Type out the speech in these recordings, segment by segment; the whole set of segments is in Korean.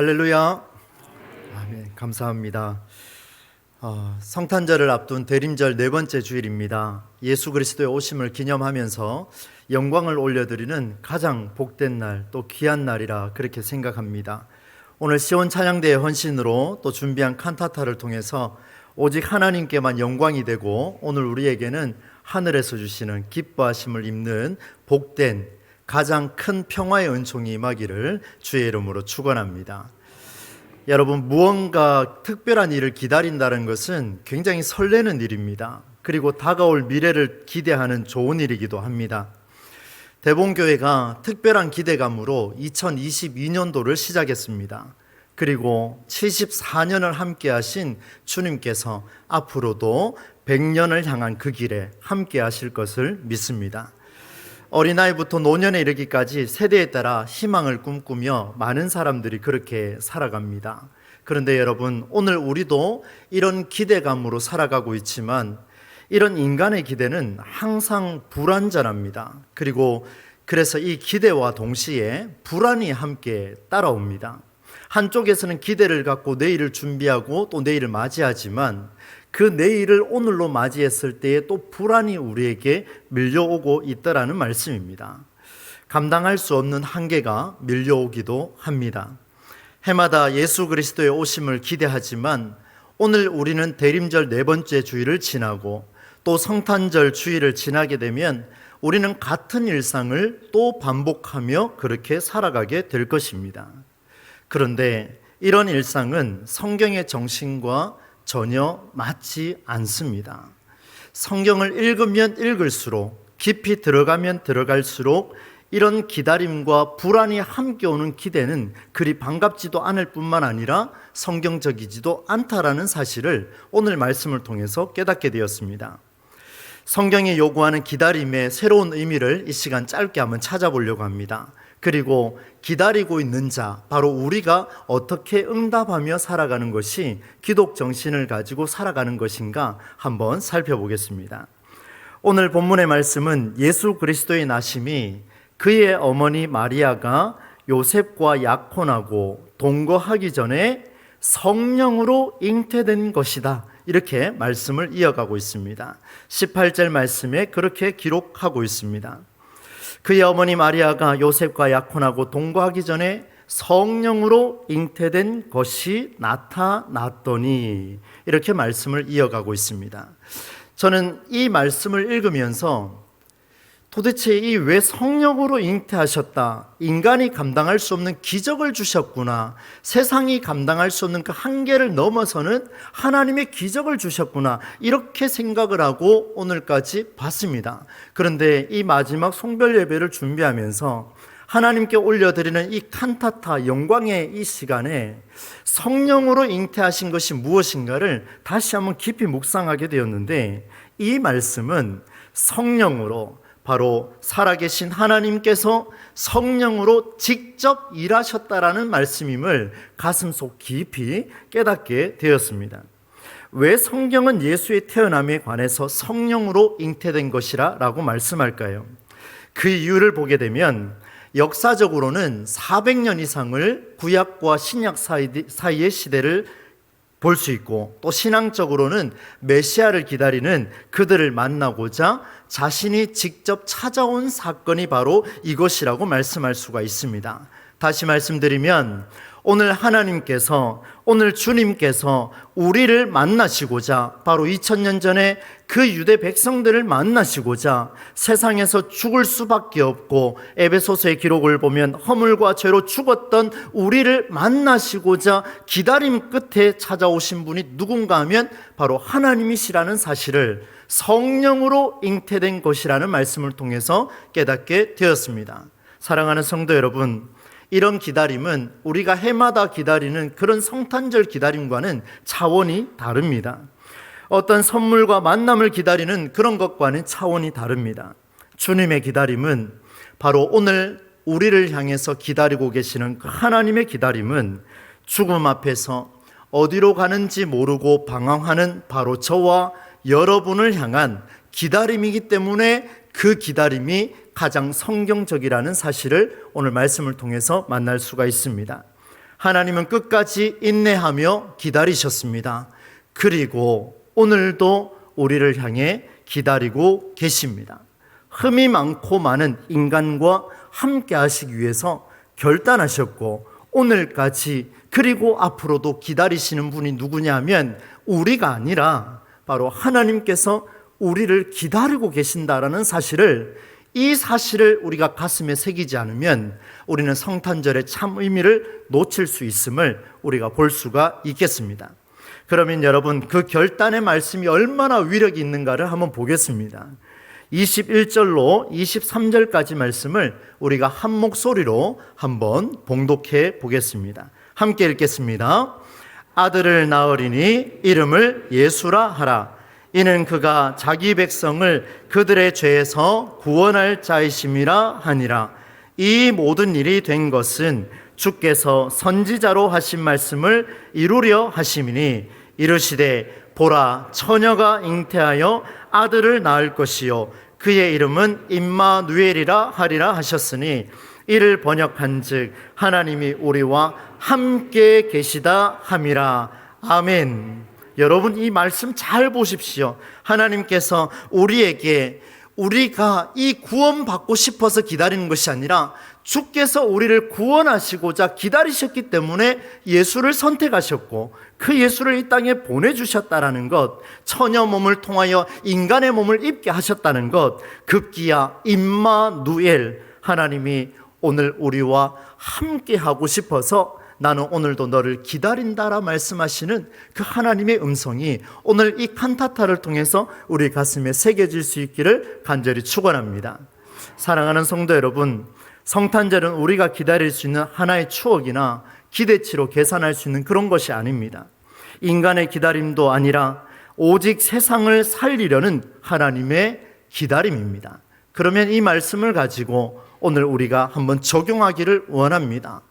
할렐루야. 아멘. 감사합니다. 어, 성탄절을 앞둔 대림절 네 번째 주일입니다. 예수 그리스도의 오심을 기념하면서 영광을 올려드리는 가장 복된 날, 또 귀한 날이라 그렇게 생각합니다. 오늘 시온 찬양대의 헌신으로 또 준비한 칸타타를 통해서 오직 하나님께만 영광이 되고 오늘 우리에게는 하늘에서 주시는 기뻐하심을 입는 복된 가장 큰 평화의 은총이 임하기를 주의 이름으로 축원합니다. 여러분 무언가 특별한 일을 기다린다는 것은 굉장히 설레는 일입니다. 그리고 다가올 미래를 기대하는 좋은 일이기도 합니다. 대봉교회가 특별한 기대감으로 2022년도를 시작했습니다. 그리고 74년을 함께 하신 주님께서 앞으로도 100년을 향한 그 길에 함께 하실 것을 믿습니다. 어린아이부터 노년에 이르기까지 세대에 따라 희망을 꿈꾸며 많은 사람들이 그렇게 살아갑니다. 그런데 여러분, 오늘 우리도 이런 기대감으로 살아가고 있지만 이런 인간의 기대는 항상 불완전합니다. 그리고 그래서 이 기대와 동시에 불안이 함께 따라옵니다. 한쪽에서는 기대를 갖고 내일을 준비하고 또 내일을 맞이하지만 그 내일을 오늘로 맞이했을 때에 또 불안이 우리에게 밀려오고 있다라는 말씀입니다. 감당할 수 없는 한계가 밀려오기도 합니다. 해마다 예수 그리스도의 오심을 기대하지만 오늘 우리는 대림절 네 번째 주일을 지나고 또 성탄절 주일을 지나게 되면 우리는 같은 일상을 또 반복하며 그렇게 살아가게 될 것입니다. 그런데 이런 일상은 성경의 정신과 전혀 맞지 않습니다. 성경을 읽으면 읽을수록 깊이 들어가면 들어갈수록 이런 기다림과 불안이 함께 오는 기대는 그리 반갑지도 않을 뿐만 아니라 성경적이지도 않다라는 사실을 오늘 말씀을 통해서 깨닫게 되었습니다. 성경이 요구하는 기다림의 새로운 의미를 이 시간 짧게 한번 찾아보려고 합니다. 그리고 기다리고 있는 자, 바로 우리가 어떻게 응답하며 살아가는 것이 기독 정신을 가지고 살아가는 것인가 한번 살펴보겠습니다. 오늘 본문의 말씀은 예수 그리스도의 나심이 그의 어머니 마리아가 요셉과 약혼하고 동거하기 전에 성령으로 잉태된 것이다. 이렇게 말씀을 이어가고 있습니다. 18절 말씀에 그렇게 기록하고 있습니다. 그의 어머니 마리아가 요셉과 약혼하고 동거하기 전에 성령으로 잉태된 것이 나타났더니 이렇게 말씀을 이어가고 있습니다. 저는 이 말씀을 읽으면서 도대체 이 왜 성령으로 잉태하셨다. 인간이 감당할 수 없는 기적을 주셨구나. 세상이 감당할 수 없는 그 한계를 넘어서는 하나님의 기적을 주셨구나. 이렇게 생각을 하고 오늘까지 봤습니다. 그런데 이 마지막 송별 예배를 준비하면서 하나님께 올려드리는 이 칸타타 영광의 이 시간에 성령으로 잉태하신 것이 무엇인가를 다시 한번 깊이 묵상하게 되었는데 이 말씀은 성령으로 바로 살아계신 하나님께서 성령으로 직접 일하셨다라는 말씀임을 가슴속 깊이 깨닫게 되었습니다. 왜 성경은 예수의 태어남에 관해서 성령으로 잉태된 것이라 라고 말씀할까요? 그 이유를 보게 되면 역사적으로는 400년 이상을 구약과 신약 사이의 시대를 볼 수 있고 또 신앙적으로는 메시아를 기다리는 그들을 만나고자 자신이 직접 찾아온 사건이 바로 이것이라고 말씀할 수가 있습니다. 다시 말씀드리면 오늘 하나님께서 오늘 주님께서 우리를 만나시고자 바로 2000년 전에 그 유대 백성들을 만나시고자 세상에서 죽을 수밖에 없고 에베소서의 기록을 보면 허물과 죄로 죽었던 우리를 만나시고자 기다림 끝에 찾아오신 분이 누군가 하면 바로 하나님이시라는 사실을 성령으로 잉태된 것이라는 말씀을 통해서 깨닫게 되었습니다. 사랑하는 성도 여러분, 이런 기다림은 우리가 해마다 기다리는 그런 성탄절 기다림과는 차원이 다릅니다. 어떤 선물과 만남을 기다리는 그런 것과는 차원이 다릅니다. 주님의 기다림은 바로 오늘 우리를 향해서 기다리고 계시는 그 하나님의 기다림은 죽음 앞에서 어디로 가는지 모르고 방황하는 바로 저와 여러분을 향한 기다림이기 때문에 그 기다림이 가장 성경적이라는 사실을 오늘 말씀을 통해서 만날 수가 있습니다. 하나님은 끝까지 인내하며 기다리셨습니다. 그리고 오늘도 우리를 향해 기다리고 계십니다. 흠이 많고 많은 인간과 함께 하시기 위해서 결단하셨고 오늘까지 그리고 앞으로도 기다리시는 분이 누구냐면 우리가 아니라 바로 하나님께서 우리를 기다리고 계신다라는 사실을 이 사실을 우리가 가슴에 새기지 않으면 우리는 성탄절의 참 의미를 놓칠 수 있음을 우리가 볼 수가 있겠습니다. 그러면 여러분 그 결단의 말씀이 얼마나 위력이 있는가를 한번 보겠습니다. 21절로 23절까지 말씀을 우리가 한 목소리로 한번 봉독해 보겠습니다. 함께 읽겠습니다. 아들을 낳으리니 이름을 예수라 하라. 이는 그가 자기 백성을 그들의 죄에서 구원할 자이심이라 하니라. 이 모든 일이 된 것은 주께서 선지자로 하신 말씀을 이루려 하심이니 이르시되 보라 처녀가 잉태하여 아들을 낳을 것이요 그의 이름은 임마누엘이라 하리라 하셨으니 이를 번역한즉 하나님이 우리와 함께 계시다 함이라 아멘. 여러분 이 말씀 잘 보십시오. 하나님께서 우리에게 우리가 이 구원받고 싶어서 기다리는 것이 아니라 주께서 우리를 구원하시고자 기다리셨기 때문에 예수를 선택하셨고 그 예수를 이 땅에 보내주셨다라는 것, 처녀 몸을 통하여 인간의 몸을 입게 하셨다는 것, 급기야 임마누엘 하나님이 오늘 우리와 함께 하고 싶어서 나는 오늘도 너를 기다린다라 말씀하시는 그 하나님의 음성이 오늘 이 칸타타를 통해서 우리 가슴에 새겨질 수 있기를 간절히 축원합니다. 사랑하는 성도 여러분, 성탄절은 우리가 기다릴 수 있는 하나의 추억이나 기대치로 계산할 수 있는 그런 것이 아닙니다. 인간의 기다림도 아니라 오직 세상을 살리려는 하나님의 기다림입니다. 그러면 이 말씀을 가지고 오늘 우리가 한번 적용하기를 원합니다.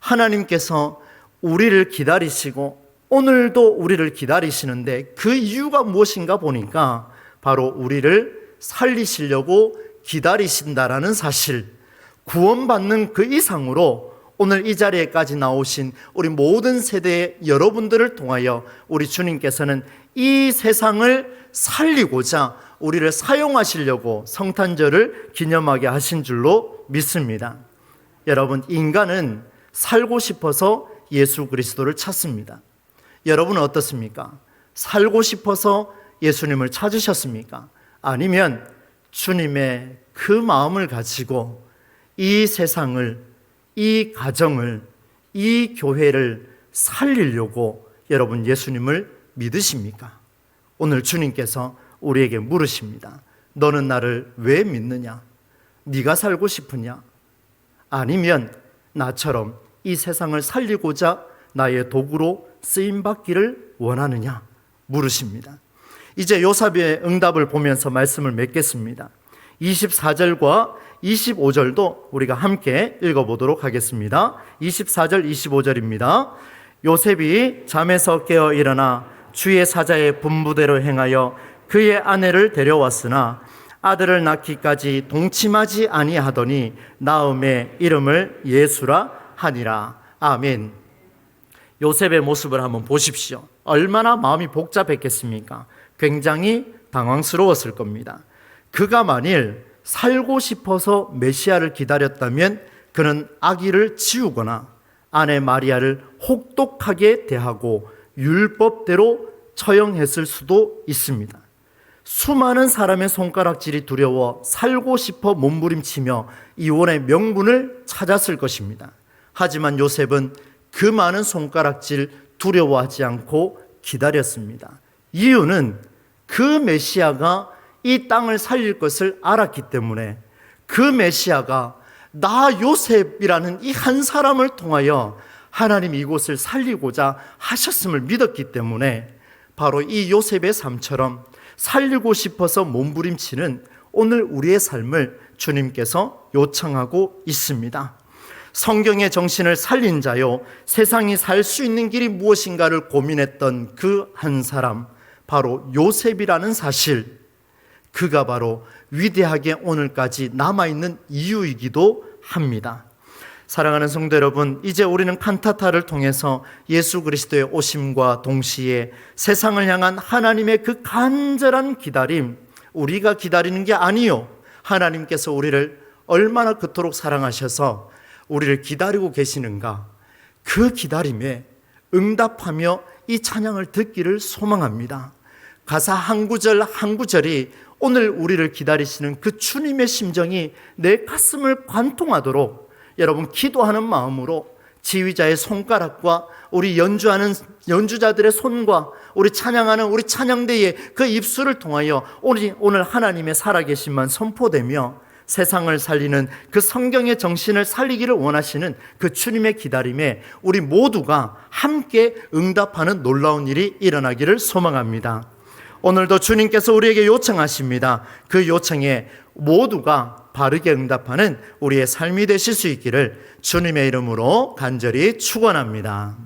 하나님께서 우리를 기다리시고 오늘도 우리를 기다리시는데 그 이유가 무엇인가 보니까 바로 우리를 살리시려고 기다리신다라는 사실, 구원받는 그 이상으로 오늘 이 자리에까지 나오신 우리 모든 세대의 여러분들을 통하여 우리 주님께서는 이 세상을 살리고자 우리를 사용하시려고 성탄절을 기념하게 하신 줄로 믿습니다. 여러분, 인간은 살고 싶어서 예수 그리스도를 찾습니다. 여러분은 어떻습니까? 살고 싶어서 예수님을 찾으셨습니까? 아니면 주님의 그 마음을 가지고 이 세상을, 이 가정을, 이 교회를 살리려고 여러분 예수님을 믿으십니까? 오늘 주님께서 우리에게 물으십니다. 너는 나를 왜 믿느냐? 네가 살고 싶으냐? 아니면 나처럼 이 세상을 살리고자 나의 도구로 쓰임 받기를 원하느냐 물으십니다. 이제 요사비의 응답을 보면서 말씀을 맺겠습니다. 24절과 25절도 우리가 함께 읽어보도록 하겠습니다. 24절, 25절입니다. 요셉이 잠에서 깨어 일어나 주의 사자의 분부대로 행하여 그의 아내를 데려왔으나 아들을 낳기까지 동침하지 아니하더니 나음의 이름을 예수라 하니라. 아멘. 요셉의 모습을 한번 보십시오. 얼마나 마음이 복잡했겠습니까? 굉장히 당황스러웠을 겁니다. 그가 만일 살고 싶어서 메시아를 기다렸다면 그는 아기를 지우거나 아내 마리아를 혹독하게 대하고 율법대로 처형했을 수도 있습니다. 수많은 사람의 손가락질이 두려워 살고 싶어 몸부림치며 이혼의 명분을 찾았을 것입니다. 하지만 요셉은 그 많은 손가락질 두려워하지 않고 기다렸습니다. 이유는 그 메시아가 이 땅을 살릴 것을 알았기 때문에 그 메시아가 나 요셉이라는 이 한 사람을 통하여 하나님 이곳을 살리고자 하셨음을 믿었기 때문에 바로 이 요셉의 삶처럼 살리고 싶어서 몸부림치는 오늘 우리의 삶을 주님께서 요청하고 있습니다. 성경의 정신을 살린 자요, 세상이 살 수 있는 길이 무엇인가를 고민했던 그 한 사람, 바로 요셉이라는 사실, 그가 바로 위대하게 오늘까지 남아있는 이유이기도 합니다. 사랑하는 성도 여러분, 이제 우리는 칸타타를 통해서 예수 그리스도의 오심과 동시에 세상을 향한 하나님의 그 간절한 기다림, 우리가 기다리는 게 아니요. 하나님께서 우리를 얼마나 그토록 사랑하셔서 우리를 기다리고 계시는가. 그 기다림에 응답하며 이 찬양을 듣기를 소망합니다. 가사 한 구절 한 구절이 오늘 우리를 기다리시는 그 주님의 심정이 내 가슴을 관통하도록 여러분 기도하는 마음으로 지휘자의 손가락과 우리 연주하는 연주자들의 손과 우리 찬양하는 우리 찬양대의 그 입술을 통하여 오늘 하나님의 살아계심만 선포되며 세상을 살리는 그 성경의 정신을 살리기를 원하시는 그 주님의 기다림에 우리 모두가 함께 응답하는 놀라운 일이 일어나기를 소망합니다. 오늘도 주님께서 우리에게 요청하십니다. 그 요청에 모두가 바르게 응답하는 우리의 삶이 되실 수 있기를 주님의 이름으로 간절히 축원합니다.